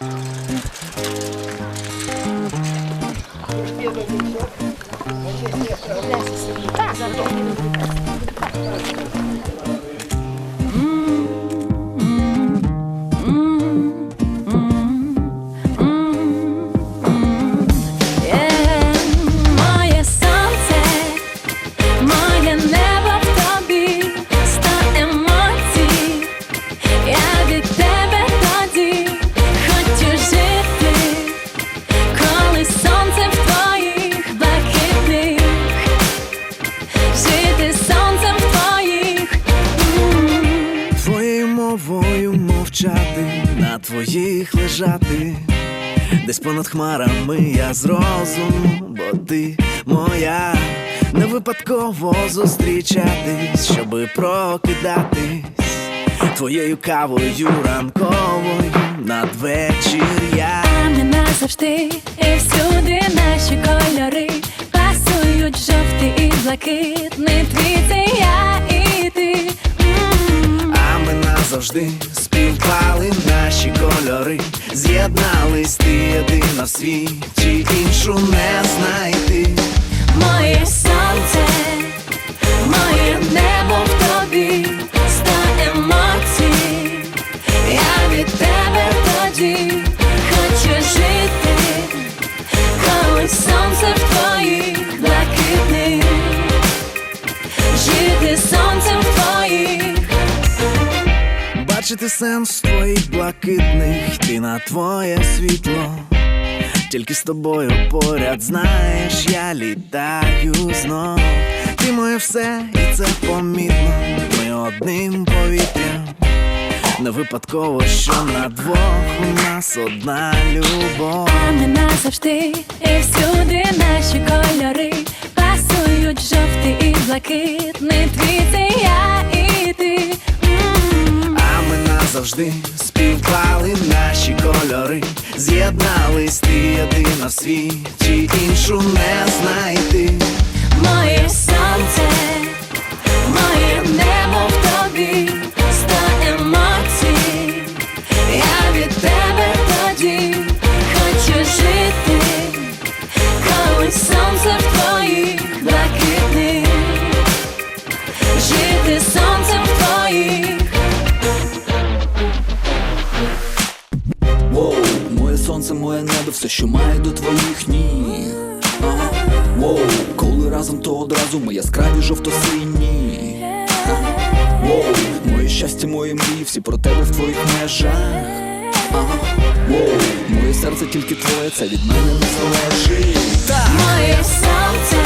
Моє мовчати, на твоїх лежати, десь понад хмарами я з розуму, бо ти моя, не випадково зустрічатись, щоби прокидатись твоєю кавою ранковою надвечір'я. А ми назавжди і всюди наші кольори пасують жовтий і блакитний твій це я і ти. М. Співпали наші кольори, з'єднались ти єдина в світі, іншу не знайти. Моє сонце, Бачити сенс твоїх блакитних, йти на твоє світло. Тільки з тобою поряд знаєш, я літаю знов. Ти моє все, і це помітно. Ми одним повітрям. Не випадково, що на двох у нас одна любов. А ми назавжди і всюди наші кольори пасують жовтий і блакитний назавжди співпали наші кольори, з'єднались ти єдина в світі, іншу не знайти. Сонце, моє небо, все, що має до твоїх ніг. Ага. Коли разом, то одразу ми яскраві жовто-сині. Моє щастя, мої мрії, всі про тебе в твоїх межах. Моє серце тільки твоє, це від мене не залежить. Моє моє небо